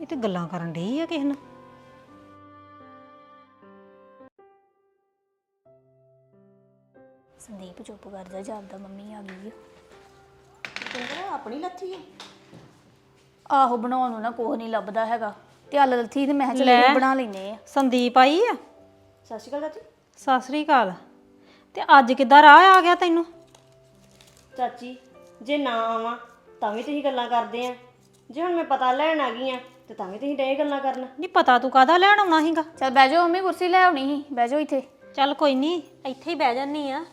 ਇਹ ਤੇ ਗੱਲਾਂ ਕਰਨ ਡਈ ਆ ਕਿਸੇ ਨਾਲ। ਸੰਦੀਪ ਚੁੱਪ ਕਰ ਜਾ ਜਾਪਦਾ ਮੰਮੀ ਆ ਗਈ ਆ। ਆਪਣੀ ਲੱਥੀ ਹੈ ਆਹੋ ਬਣਾਉਣ ਨੂੰ ਨਾ ਕੋਹ ਨਹੀਂ ਲੱਭਦਾ ਹੈਗਾ। ਤੇ ਆਲ ਲੱਥੀ ਤੇ ਮੈਂ ਚੱਲ ਬਣਾ ਲੈਨੇ ਆ। ਸੰਦੀਪ ਆਈ ਆ? ਸਤਿ ਸ਼੍ਰੀ ਅਕਾਲ ਚਾਚੀ। ਸਤਿ ਸ੍ਰੀ ਅਕਾਲ। ਤੇ ਅੱਜ ਕਿੱਦਾਂ ਰਾਹ ਆ ਗਿਆ ਤੈਨੂੰ? ਚਾਚੀ ਜੇ ਨਾ ਆਵਾਂ ਤਾਂ ਵੀ ਤੁਸੀਂ ਗੱਲਾਂ ਕਰਦੇ ਆ। ਜੇ ਹੁਣ ਮੈਂ ਪਤਾ ਲੈਣ ਆ ਗਈ ਆ ਤੇ ਤਾਂ ਵੀ ਤੁਸੀਂ ਡੇ ਗੱਲਾਂ ਕਰਨ। ਨਹੀਂ ਪਤਾ ਤੂੰ ਕਾਹਦਾ ਲੈਣ ਆਉਣਾ ਸੀਗਾ? ਚੱਲ ਬਹਿ ਜਾਓ ਮੰਮੀ ਕੁਰਸੀ ਲੈ ਆਉਣੀ ਸੀ ਬਹਿ ਜਾਓ ਇੱਥੇ। ਚੱਲ ਕੋਈ ਨਹੀਂ ਇੱਥੇ ਹੀ ਬਹਿ ਜਾਨੀ ਆ।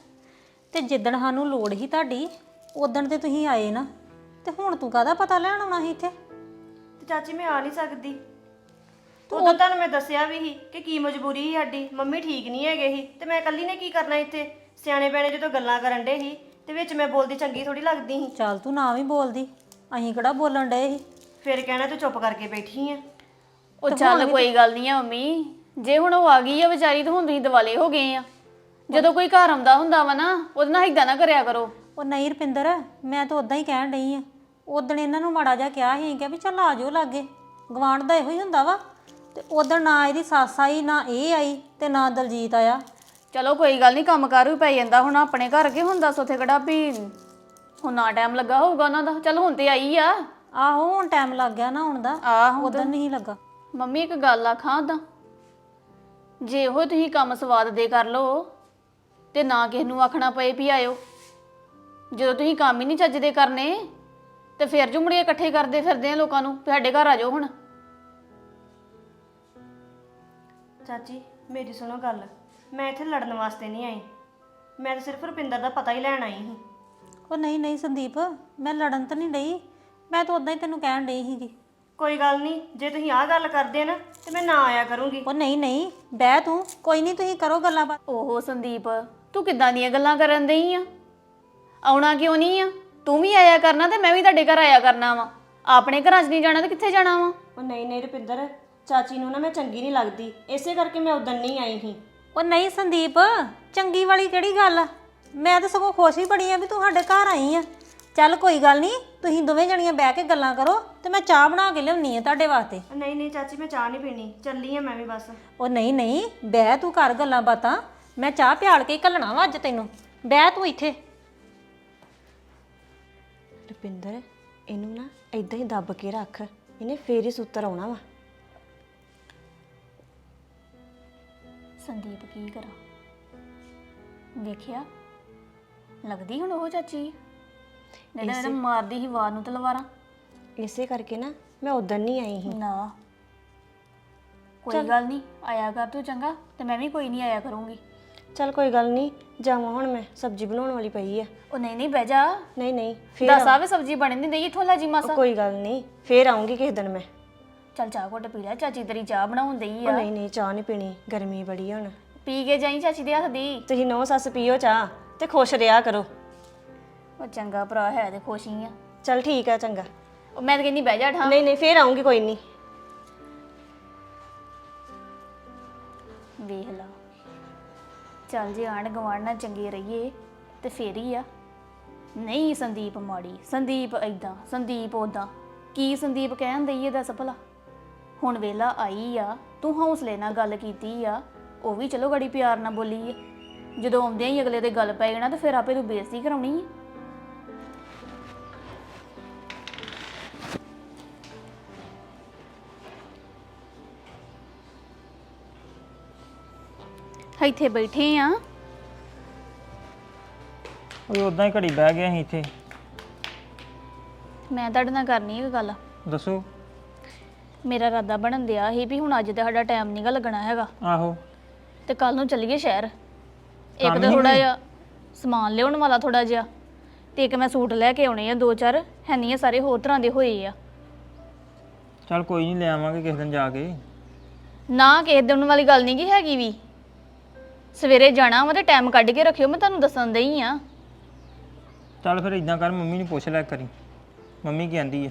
ਤੇ ਜਿੱਦਣ ਸਾਨੂੰ ਲੋੜ ਹੀ ਤੁਹਾਡੀ ਉਦਣ ਤੇ ਤੁਸੀਂ ਆਏ ਨਾ। ਤੇ ਹੁਣ ਤੂੰ ਕਾਹਦਾ ਪਤਾ ਲੈਣ ਆਉਣਾ ਸੀ ਇੱਥੇ? ਤੇ ਚਾਚੀ ਮੈਂ ਆ ਨਹੀਂ ਸਕਦੀ। ਉਦੋਂ ਤੁਹਾਨੂੰ ਮੈਂ ਦੱਸਿਆ ਵੀ ਸੀ ਕਿ ਕੀ ਮਜਬੂਰੀ ਸੀ ਸਾਡੀ। ਮੰਮੀ ਠੀਕ ਨਹੀਂ ਹੈਗੇ ਸੀ। ਤੇ ਮੈਂ ਇਕੱਲੀ ਨੇ ਕੀ ਕਰਨਾ ਇੱਥੇ? ਸਿਆਣੇ ਬੈਣੇ ਜਦੋਂ ਗੱਲਾਂ ਕਰਨ ਡੇ ਸੀ ਤੇ ਵਿੱਚ ਮੈਂ ਬੋਲਦੀ ਚੰਗੀ ਥੋੜੀ ਲੱਗਦੀ ਸੀ। ਚੱਲ ਤੂੰ ਨਾ ਵੀ ਬੋਲਦੀ। ਅਸੀਂ ਕਿਹੜਾ ਬੋਲਣ ਡਏ ਸੀ? ਫਿਰ ਕਹਿਣਾ ਤੂੰ ਚੁੱਪ ਕਰਕੇ ਬੈਠੀ ਆ। ਉਹ ਚੱਲ ਕੋਈ ਗੱਲ ਨਹੀਂ ਆ ਮੰਮੀ। ਜੇ ਹੁਣ ਉਹ ਆ ਗਈ ਆ ਵਿਚਾਰੀ ਤਾਂ ਹੁਣ ਤੁਸੀਂ ਦਿਵਾਲੇ ਹੋ ਗਏ ਆ। ਜਦੋਂ ਕੋਈ ਘਰ ਆਉਂਦਾ ਹੁੰਦਾ ਵਾ ਨਾ ਉਹਦੇ ਨਾਲ ਏਦਾਂ ਨਾ ਕਰਿਆ ਕਰੋ। ਉਹ ਨਹੀਂ ਰਪਿੰਦਰ ਮੈਂ ਤਾਂ ਉਦਾਂ ਹੀ ਕਹਿਣ ਡਈ ਆ। ਉਦਣ ਇਹਨਾਂ ਨੂੰ ਮਾੜਾ ਜਿਹਾ ਕਿਹਾ ਸੀ ਕਿ ਵੀ ਚੱਲ ਆ ਜਾਓ ਲਾਗੇ। ਗਵਾਂਢ ਦਾ ਇਹੋ ਹੀ ਹੁੰਦਾ ਵਾ। ਤੇ ਉਦਣ ਨਾ ਇਹਦੀ ਸੱਸ ਆਈ ਨਾ ਇਹ ਆਈ ਤੇ ਨਾ ਦਲਜੀਤ ਆਇਆ। ਚਲੋ ਕੋਈ ਗੱਲ ਨਹੀਂ ਕੰਮ ਕਾਰ ਵੀ ਪੈ ਜਾਂਦਾ। ਹੁਣ ਆਪਣੇ ਘਰ ਕੇ ਹੁਣ ਦੱਸ ਉੱਥੇ ਕਿਹੜਾ ਵੀ ਹੁਣ ਨਾ ਟਾਈਮ ਲੱਗਾ ਹੋਊਗਾ ਉਹਨਾਂ ਦਾ। ਚਲ ਹੁਣ ਤੇ ਆਈ ਆ। ਆਹੋ ਹੁਣ ਟਾਈਮ ਲੱਗ ਗਿਆ ਨਾ ਹੁਣ ਦਾ। ਆਹੋ ਉਦੋਂ ਨਹੀਂ ਲੱਗਾ। ਮੰਮੀ ਇੱਕ ਗੱਲ ਆਖਾਂ ਤਾਂ ਜੇ ਉਹ ਤੁਸੀਂ ਕੰਮ ਸਵਾਦ ਦੇ ਕਰ ਲਓ ਤੇ ਨਾ ਕਿਸੇ ਨੂੰ ਆਖਣਾ ਪਏ ਵੀ ਆਇਓ। ਜਦੋਂ ਤੁਸੀਂ ਕੰਮ ਹੀ ਨਹੀਂ ਚੱਜ ਦੇ ਕਰਨੇ ਤੇ ਫਿਰ ਜੁਮੜੇ ਇਕੱਠੇ ਕਰਦੇ ਫਿਰਦੇ ਆ ਲੋਕਾਂ ਨੂੰ ਵੀ ਸਾਡੇ ਘਰ ਆ ਜਾਓ ਹੁਣ। ਚਾਚੀ ਮੇਰੀ ਸੁਣੋ ਗੱਲ। ਮੈਂ ਇੱਥੇ ਲੜਨ ਵਾਸਤੇ ਨਹੀਂ ਆਈ। ਮੈਂ ਤਾਂ ਸਿਰਫ ਰੁਪਿੰਦਰ ਦਾ ਪਤਾ ਹੀ ਲੈਣ ਆਈ ਸੀ। ਉਹ ਨਹੀਂ ਨਹੀਂ ਸੰਦੀਪ ਮੈਂ ਲੜਨ ਤਾਂ ਨਹੀਂ ਡਈ। ਮੈਂ ਤਾਂ ਉਦਾਂ ਹੀ ਤੈਨੂੰ ਕਹਿਣ ਡਈ ਸੀਗੀ। ਕੋਈ ਗੱਲ ਨਹੀਂ ਜੇ ਤੁਸੀਂ ਆਹ ਗੱਲ ਕਰਦੇ ਨਾ ਤੇ ਮੈਂ ਨਾ ਆਇਆ ਕਰੂੰਗੀ। ਉਹ ਨਹੀਂ ਨਹੀਂ ਬਹਿ ਤੂੰ। ਕੋਈ ਨਹੀਂ ਤੁਸੀਂ ਕਰੋ ਗੱਲਾਂ ਬਾਤ। ਓਹੋ ਸੰਦੀਪ ਤੂੰ ਕਿੱਦਾਂ ਦੀਆਂ ਗੱਲਾਂ ਕਰਨ ਦਈ ਆ? ਆਉਣਾ ਕਿਉਂ ਨਹੀਂ ਆ? ਤੂੰ ਵੀ ਆਇਆ ਕਰਨਾ ਤੇ ਮੈਂ ਵੀ ਤੁਹਾਡੇ ਘਰ ਆਇਆ ਕਰਨਾ ਵਾ। ਆਪਣੇ ਘਰਾਂ 'ਚ ਨਹੀਂ ਜਾਣਾ ਤੇ ਕਿੱਥੇ ਜਾਣਾ ਵਾ? ਉਹ ਨਹੀਂ ਨਹੀਂ ਰੁਪਿੰਦਰ ਚਾਚੀ ਨੂੰ ਨਾ ਮੈਂ ਚੰਗੀ ਨਹੀਂ ਲੱਗਦੀ। ਇਸੇ ਕਰਕੇ ਮੈਂ ਉਦੋਂ ਨਹੀਂ ਆਈ ਸੀ। ਉਹ ਨਹੀਂ ਸੰਦੀਪ ਚੰਗੀ ਵਾਲੀ ਕਿਹੜੀ ਗੱਲ ਆ? ਮੈਂ ਤਾਂ ਸਗੋਂ ਖੁਸ਼ ਹੀ ਬੜੀ ਆ ਵੀ ਤੂੰ ਸਾਡੇ ਘਰ ਆਈ ਆ। ਚੱਲ ਕੋਈ ਗੱਲ ਨਹੀਂ ਤੁਸੀਂ ਦੋਵੇਂ ਜਣੀਆਂ ਬਹਿ ਕੇ ਗੱਲਾਂ ਕਰੋ ਤੇ ਮੈਂ ਚਾਹ ਬਣਾ ਕੇ ਲਿਆਉਣੀ ਆ ਤੁਹਾਡੇ ਵਾਸਤੇ। ਨਹੀਂ ਨਹੀਂ ਚਾਚੀ ਮੈਂ ਚਾਹ ਨਹੀਂ ਪੀਣੀ। ਚੱਲੀ ਆ ਮੈਂ ਵੀ ਬਸ। ਉਹ ਨਹੀਂ ਨਹੀਂ ਬਹਿ ਤੂੰ ਕਰ ਗੱਲਾਂ ਬਾਤਾਂ। ਮੈਂ ਚਾਹ ਪਿਆਲ ਕੇ ਹੀ ਘੱਲਣਾ ਵਾ ਅੱਜ ਤੈਨੂੰ। ਬਹਿ ਤੂੰ ਇੱਥੇ। ਰੁਪਿੰਦਰ ਇਹਨੂੰ ਨਾ ਇਦਾਂ ਹੀ ਦੱਬ ਕੇ ਰੱਖ। ਇਹਨੇ ਫੇਰ ਹੀ ਸੁੱਤਰ ਆਉਣਾ ਵਾ। ਸੰਦੀਪ ਕੀ ਕਰਾਂ? ਵੇਖਿਆ? ਲੱਗਦੀ ਹੁਣ ਉਹ ਚਾਚੀ? ਨਹੀਂ ਤਾਂ ਮਾਰਦੀ ਸੀ ਵਾਰ ਨੂੰ ਤਲਵਾਰਾਂ। ਇਸੇ ਕਰਕੇ ਨਾ ਮੈਂ ਉਦੋਂ ਨਹੀਂ ਆਈ ਸੀ। ਨਾ। ਕੋਈ ਗੱਲ ਨਹੀਂ ਆਇਆ ਕਰ ਤੂੰ ਚੰਗਾ ਤੇ ਮੈਂ ਵੀ ਕੋਈ ਨਹੀਂ ਆਇਆ ਕਰੂੰਗੀ। ਚੱਲ ਕੋਈ ਗੱਲ ਨਹੀਂ ਜਾਵਾਂ ਹੁਣ ਮੈਂ ਸਬਜ਼ੀ ਬਣਾਉਣ ਵਾਲੀ ਪਈ ਆ। ਉਹ ਨਹੀਂ ਨਹੀਂ ਬਹਿ ਜਾ। ਨਹੀਂ ਨਹੀਂ ਫੇਰ ਦੱਸ ਆਵੇ ਸਬਜ਼ੀ ਬਣੀ ਨਹੀਂ ਦਈ ਇਥੋਂ ਲੈ ਜੀ ਮਾਸਾ। ਕੋਈ ਗੱਲ ਨਹੀਂ ਫੇਰ ਆਉਂਗੀ ਕਿਸੇ ਦਿਨ ਮੈਂ। ਚੱਲ ਚਾਹ ਘੁੱਟ ਪੀ ਲੈ ਚਾਚੀ ਤੇਰੀ ਚਾਹ ਬਣਾਉਣ ਦਈ ਉਹ ਆ ਨਹੀਂ ਨਹੀਂ ਚਾਹ ਨਹੀਂ ਪੀਣੀ ਗਰਮੀ ਬੜੀ ਹੁਣ। ਪੀ ਕੇ ਜਾਈ ਚਾਚੀ ਦੇ ਹੱਥ ਦੀ। ਤੁਸੀਂ ਨੌ ਸੱਸ ਪੀਓ ਚਾਹ ਤੇ ਖੁਸ਼ ਰਿਹਾ ਕਰੋ। ਉਹ ਚੰਗਾ ਭਰਾ ਹੈ ਤੇ ਖੁਸ਼ ਹੀ ਆ। ਚੱਲ ਠੀਕ ਆ ਚੰਗਾ। ਉਹ ਮੈਂ ਤਾਂ ਕਹਿੰਦੀ ਬਹਿ ਜਾ ਠਾ। ਨਹੀਂ ਨਹੀਂ ਫੇਰ ਆਉਂਗੀ ਕੋਈ ਨਹੀਂ। ਵੇਖ ਲਾ। ਚੱਲ ਜੇ ਆਣ ਗਵਾਂਢ ਨਾਲ ਚੰਗੇ ਰਹੀਏ ਤੇ ਫੇਰ ਹੀ ਆ। ਨਹੀਂ ਸੰਦੀਪ ਮਾੜੀ, ਸੰਦੀਪ ਐਦਾਂ ਸੰਦੀਪ ਉਦਾਂ ਕੀ ਸੰਦੀਪ ਕਹਿਣ ਦਈਏ ਇਹ ਦੱਸ ਭਲਾ? ਹੁਣ ਵੇਲਾ ਆਈ ਆ, ਤੂੰ ਹੌਸਲੇ ਨਾਲ ਗੱਲ ਕੀਤੀ ਆ, ਉਹ ਵੀ ਚਲੋ ਗੜੀ ਪਿਆਰ ਨਾਲ ਬੋਲੀ ਆ ਜਦੋਂ ਆਉਂਦਿਆਂ ਹੀ ਅਗਲੇ ਦੇ ਗੱਲ ਪੈ ਜਾਣਾ ਤੇ ਫਿਰ ਆਪੇ ਤੂੰ ਬੇਇੱਜ਼ਤੀ ਕਰਾਉਣੀ ਆ ਇੱਥੇ ਬੈਠੇ ਆ। ਉਹ ਉਦਾਂ ਹੀ ਘੜੀ ਬਹਿ ਗਿਆ ਸੀ ਇੱਥੇ। ਮੈਂ ਤੁਹਾਡੇ ਨਾਲ ਕਰਨੀ ਇੱਕ ਗੱਲ। ਦੱਸੋ। ਮੇਰਾ ਇਰਾਦਾ ਬਣਨ ਦਿਆ ਸੀ ਵੀ ਹੁਣ ਅੱਜ ਤੇ ਸਾਡਾ ਟਾਈਮ ਨਹੀਂਗਾ ਲੱਗਣਾ ਹੈਗਾ। ਆਹੋ। ਤੇ ਕੱਲ ਨੂੰ ਚੱਲੀਏ ਸ਼ਹਿਰ। ਇੱਕ ਕੰਮ ਤਾਂ ਥੋੜਾ? ਜਿਹਾ ਸਮਾਨ ਲਿਆਉਣ ਵਾਲਾ ਥੋੜਾ ਜਿਹਾ। ਤੇ ਇੱਕ ਮੈਂ ਸੂਟ ਲੈ ਕੇ ਆਉਣੇ ਆ ਦੋ ਚਾਰ। ਹੈ ਨਹੀਂ ਆ ਸਾਰੇ ਹੋਰ ਤਰ੍ਹਾਂ ਦੇ ਹੋਏ ਆ। ਚੱਲ ਕੋਈ ਨਹੀਂ ਲੈ ਆਵਾਂਗੇ ਕਿਸੇ ਦਿਨ ਜਾ ਕੇ। ਨਾ ਕਿਸੇ ਦਿਨ ਵਾਲੀ ਗੱਲ ਨਹੀਂ ਗੀ ਹੈਗੀ ਵੀ। ਸਵੇਰੇ ਜਾਣਾ ਵਾ ਤੇ ਟਾਈਮ ਕੱਢ ਕੇ ਰੱਖਿਓ ਮੈਂ ਤੁਹਾਨੂੰ ਦੱਸਣ ਦਈ ਆ। ਚੱਲ ਫਿਰ ਇਦਾਂ ਕਰ ਮੰਮੀ ਨੂੰ ਪੁੱਛ ਲੈ ਕਰੀ ਮੰਮੀ ਕੀ ਆਂਦੀ ਆ?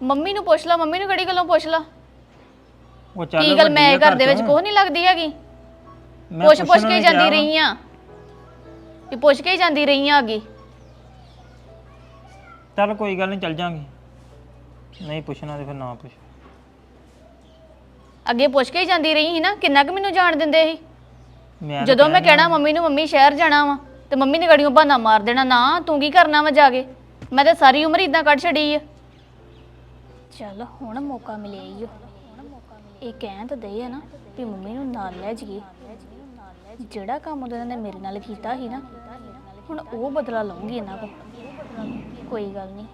ਮੰਮੀ ਨੂੰ ਪੁੱਛ ਲਾ ਮੰਮੀ ਨੂੰ ਕਿਹੜੀ ਗੱਲੋਂ ਪੁੱਛ ਲਾ? ਉਹ ਚੱਲ ਕੀ ਗੱਲ ਮੈਂ ਵੱਡੀ ਆ ਘਰ ਦੇ ਵਿੱਚ ਚੋਂ। ਨਹੀਂ ਲੱਗਦੀ ਹੈਗੀ? ਮੈਂ ਪੁੱਛ ਪੁੱਛ ਪੁੱਛਣ ਕੇ ਨੂੰ ਜਾਂਦੀ ਰਹੀ ਆ। ਵੀ ਪੁੱਛ ਕੇ ਹੀ ਜਾਂਦੀ ਰਹੀ ਆ ਅੱਗੇ। ਚੱਲ ਕੋਈ ਗੱਲ ਨਹੀਂ ਚੱਲ ਜਾਾਂਗੇ। ਨਹੀਂ ਪੁੱਛਣਾ ਤੇ ਫਿਰ ਨਾ ਪੁੱਛ। ਅੱਗੇ ਪੁੱਛ ਕੇ ਹੀ ਜਾਂਦੀ ਰਹੀ ਸੀ ਨਾ ਕਿੰਨਾ ਕੁ ਮੈਨੂੰ ਜਾਣ ਦਿੰਦੇ ਸੀ? ਮੈਂ ਤਾਂ ਜਦੋਂ ਮੈਂ ਕਹਿਣ ਮੰਮੀ ਨੂੰ ਮੰਮੀ ਸ਼ਹਿਰ ਜਾਣਾ ਵਾ ਤੇ ਮੰਮੀ ਨੇ ਗੜੀਆਂ ਬਹਾਨਾ ਮਾਰ ਦੇਣਾ ਨਾ ਤੂੰ ਕੀ ਕਰਨਾ ਵਾ ਜਾ ਕੇ? ਮੈਂ ਤਾਂ ਸਾਰੀ ਉਮਰ ਇਦਾਂ ਕੱਢ ਛੜੀ ਆ। ਚੱਲ ਹੁਣ ਮੌਕਾ ਮਿਲਿਆ ਈ ਓ। ਇਹ ਕਹਿਣ ਤਾਂ ਦਈ ਆ ਨਾ ਵੀ ਮੰਮੀ ਨੂੰ ਨਾਲ ਲੈ ਜਾਈਏ। ਜਿਹੜਾ ਕੰਮ ਉਹਨਾਂ ਨੇ ਮੇਰੇ ਨਾਲ ਕੀਤਾ ਸੀ ਨਾ ਹੁਣ ਉਹ ਬਦਲਾ ਲਵਾਂਗੀ ਇਹਨਾਂ ਕੋ ਕੋਈ ਗੱਲ ਨਹੀਂ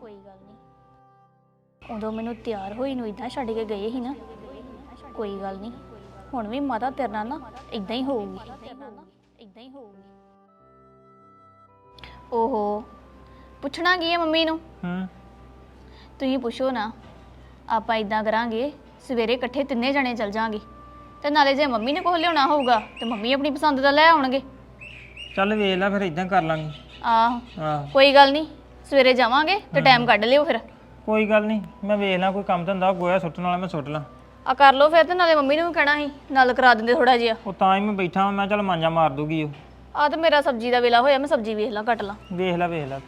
ਕੋਈ ਗੱਲ ਨਹੀਂ ਉਦੋਂ ਮੈਨੂੰ ਤਿਆਰ ਹੋਈ ਨੂੰ ਇਦਾਂ ਛੱਡ ਕੇ ਗਏ ਸੀ ਨਾ ਕੋਈ ਗੱਲ ਨਹੀਂ। ਹੁਣ ਵੀ ਮਾਤਾ ਤੇਰੇ ਨਾਲ ਨਾ ਇਦਾਂ ਹੀ ਹੋਊਗੀ। ਇਦਾਂ ਹੀ ਹੋਊਗੀ ਓਹੋ ਪੁੱਛਣਾ ਕੀ ਹੈ ਮੰਮੀ ਨੂੰ? ਹੂੰ। ਤੁਸੀਂ ਪੁੱਛੋ ਨਾ ਆਪਾਂ ਇਦਾਂ ਕਰਾਂਗੇ ਸਵੇਰੇ ਇਕੱਠੇ ਤਿੰਨੇ ਜਣੇ ਚੱਲ ਜਾਾਂਗੇ ਤੇ ਨਾਲੇ ਜੇ ਮੰਮੀ ਨੇ ਕੁਝ ਲਿਆਉਣਾ ਹੋਊਗਾ ਤੇ ਮੰਮੀ ਆਪਣੀ ਪਸੰਦ ਦਾ ਲੈ ਆਉਣਗੇ। ਚੱਲ ਵੇਖ ਲੈ ਫਿਰ ਇਦਾਂ ਕਰ ਲਾਂਗੇ। ਆਹ ਆਹ। ਕੋਈ ਗੱਲ ਨਹੀਂ ਸਵੇਰੇ ਜਾਵਾਂਗੇ ਤੇ ਟਾਈਮ ਕੱਢ ਲਿਓ ਫਿਰ। ਕੋਈ ਗੱਲ ਨਹੀਂ ਮੈਂ ਵੇਖ ਲਾਂ ਕੋਈ ਕੰਮ ਧੰਦਾ ਗੋਇਆ ਸੁੱਟਣ ਵਾਲਾ ਮੈਂ ਸੁੱਟ ਲਾਂ। ਆ ਕਰ ਲਓ ਫਿਰ ਤੇ ਨਾਲੇ ਮੰਮੀ ਨੂੰ ਵੀ ਕਹਿਣਾ ਸੀ ਨਾਲ ਕਰਾ ਦਿੰਦੇ ਥੋੜਾ ਜਿਹਾ। ਉਹ ਤਾਂ ਹੀ ਮੈਂ ਬੈਠਾ ਵਾਂ, ਮੈਂ ਚੱਲ ਮਾਂਜਾ ਮਾਰ ਦੂਗੀ ਉਹ। ਆ ਤੇ ਮੇਰਾ ਸਬਜ਼ੀ ਦਾ ਵੇਲਾ ਹੋਇਆ ਮੈਂ ਸਬਜ਼ੀ ਵੇਖ ਲਾਂ ਕੱਟ ਲਾਂ। ਵੇਖ ਲੈ ਵੇਖ ਲੈ।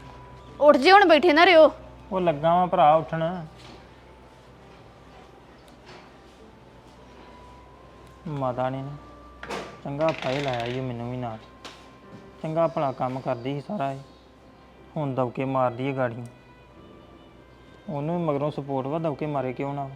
ਉੱਠ ਜੇ ਹੁਣ ਬੈਠੇ ਨਾ ਰਿਓ। ਉਹ ਲੱਗਾ ਵਾਂ ਭਰਾ ਉੱਠਣ। ਮਾਤਾ ਨੇ ਨਾ ਚੰਗਾ ਪਾਏ ਲਾਇਆ ਓ ਮੈਨੂੰ ਵੀ ਨਾਲ। ਚੰਗਾ ਭਲਾ ਕੰਮ ਕਰਦੀ ਸੀ ਸਾਰਾ ਇਹ। ਹੁਣ ਦਵਕੇ ਮਾਰਦੀ ਹੈ ਗਾੜੀ। ਉਹਨੂੰ ਵੀ ਮਗਰੋਂ ਸਪੋਰਟ ਵਾ ਦਵਕੇ ਮਾਰੇ ਕਿਉਂ ਨਾ।